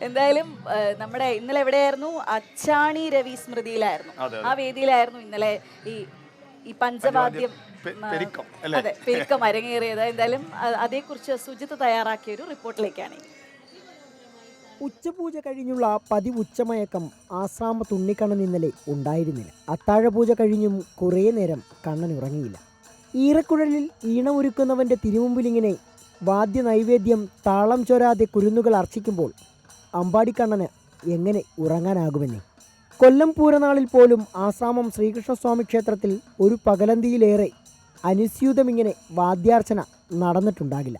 എന്തായാലും നമ്മുടെ ഇന്നലെ എവിടെയായിരുന്നു? അച്ചാണി രവി സ്മൃതിയിലായിരുന്നു. ആ വേദിയിലായിരുന്നു ഇന്നലെ ഈ ഈ പഞ്ചവാദ്യം പെ- പെരുക്കം, അല്ലേ? അതെ പെരുക്കം അരങ്ങേറിയത്. എന്തായാലും അതേ അതേക്കുറിച്ച് സുജിത്ത് തയ്യാറാക്കിയ ഒരു റിപ്പോർട്ടിലേക്കാണ്. ഉച്ചപൂജ കഴിഞ്ഞുള്ള പതിവ് ഉച്ചമയക്കം ആശ്രാമ തുണ്ണിക്കണ്ണൻ ഇന്നലെ ഉണ്ടായിരുന്നില്ല. അത്താഴപൂജ കഴിഞ്ഞും കുറേ നേരം കണ്ണൻ ഉറങ്ങിയില്ല. ഈറക്കുഴലിൽ ഈണമൊരുക്കുന്നവന്റെ തിരുമുമ്പിലിങ്ങനെ വാദ്യ നൈവേദ്യം താളം ചൊരാതെ കുരുന്നുകൾ അർച്ചിക്കുമ്പോൾ അമ്പാടിക്കണ്ണന് എങ്ങനെ ഉറങ്ങാനാകുമെന്നേ. കൊല്ലം പൂരനാളിൽ പോലും ആസാമം ശ്രീകൃഷ്ണസ്വാമി ക്ഷേത്രത്തിൽ ഒരു പകലന്തിയിലേറെ അനുസ്യൂതമിങ്ങനെ വാദ്യാർച്ചന നടന്നിട്ടുണ്ടാകില്ല.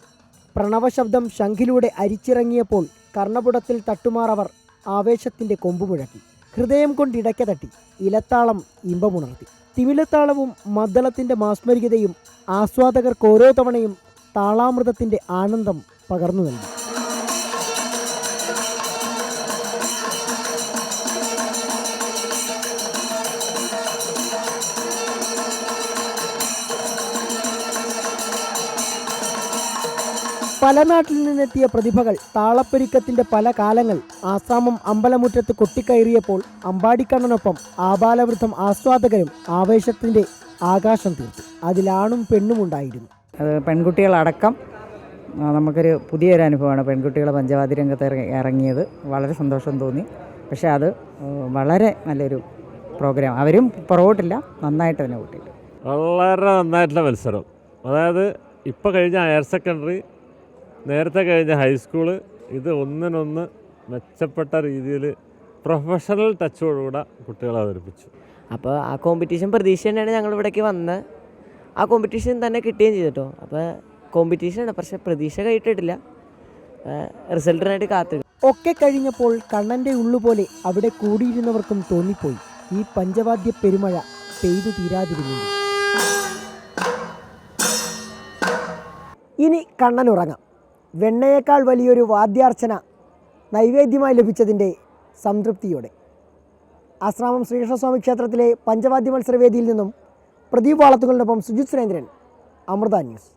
പ്രണവശബ്ദം ശംഖിലൂടെ അരിച്ചിറങ്ങിയപ്പോൾ കർണപുടത്തിൽ തട്ടുമാറവർ ആവേശത്തിന്റെ കൊമ്പുമുഴക്കി ഹൃദയം കൊണ്ടിടയ്ക്ക തട്ടി ഇലത്താളം ഇമ്പമുണർത്തി. തിമിലത്താളവും മദ്ദളത്തിന്റെ മാസ്മരികതയും ആസ്വാദകർക്ക് ഓരോ തവണയും താളാമൃതത്തിന്റെ ആനന്ദം പകർന്നു നൽകി. പല നാട്ടിൽ നിന്നെത്തിയ പ്രതിഭകൾ താളപ്പെരുക്കത്തിന്റെ പല കാലങ്ങൾ ആസാമം അമ്പലമുറ്റത്ത് കൊട്ടിക്കയറിയപ്പോൾ അമ്പാടിക്കണ്ണനൊപ്പം ആബാലവൃദ്ധം ആസ്വാദകരും ആവേശത്തിന്റെ ആകാശം തീർത്തു. അതിലാണും പെണ്ണും ഉണ്ടായിരുന്നു. അത് പെൺകുട്ടികളടക്കം നമുക്കൊരു പുതിയൊരു അനുഭവമാണ് പെൺകുട്ടികൾ പഞ്ചവാതി രംഗത്ത് ഇറങ്ങിയത്. വളരെ സന്തോഷം തോന്നി. പക്ഷേ അത് വളരെ നല്ലൊരു പ്രോഗ്രാം. അവരും പുറകോട്ടില്ല നന്നായിട്ട് തന്നെ കൂട്ടിയിട്ട് വളരെ നന്നായിട്ടുള്ള മത്സരം. അതായത് ഇപ്പോൾ കഴിഞ്ഞ ഹയർ സെക്കൻഡറി നേരത്തെ കഴിഞ്ഞ ഹൈസ്കൂൾ ഇത് ഒന്നിനൊന്ന് മെച്ചപ്പെട്ട രീതിയിൽ പ്രൊഫഷണൽ ടച്ചോടുകൂടെ കുട്ടികളെ അവതരിപ്പിച്ചു. അപ്പോൾ ആ കോമ്പറ്റീഷൻ പ്രതീക്ഷ തന്നെയാണ് ഞങ്ങൾ ഇവിടേക്ക് വന്നത് ആ കോമ്പറ്റീഷൻ തന്നെ കിട്ടുകയും ചെയ്തിട്ടോ അപ്പോൾ കോമ്പറ്റീഷനാണ് പക്ഷേ പ്രതീക്ഷ കഴിഞ്ഞിട്ടില്ല റിസൾട്ടിനായിട്ട് കാത്തു ഒക്കെ കഴിഞ്ഞപ്പോൾ കണ്ണന്റെ ഉള്ളുപോലെ അവിടെ കൂടിയിരുന്നവർക്കും തോന്നിപ്പോയി. ഈ പഞ്ചവാദ്യ പെരുമഴ പെയ്തു തീരാതിരുന്നു ഇനി കണ്ണൻ ഉറങ്ങാം. വെണ്ണയേക്കാൾ വലിയൊരു വാദ്യാർച്ചന നൈവേദ്യമായി ലഭിച്ചതിന്റെ സംതൃപ്തിയോടെ. ആശ്രാമം ശ്രീകൃഷ്ണസ്വാമി ക്ഷേത്രത്തിലെ പഞ്ചവാദ്യ മത്സരവേദിയിൽ നിന്നും പ്രദീപ് വാളത്തുകളിനൊപ്പം സുജിത് സുരേന്ദ്രൻ അമൃത ന്യൂസ്.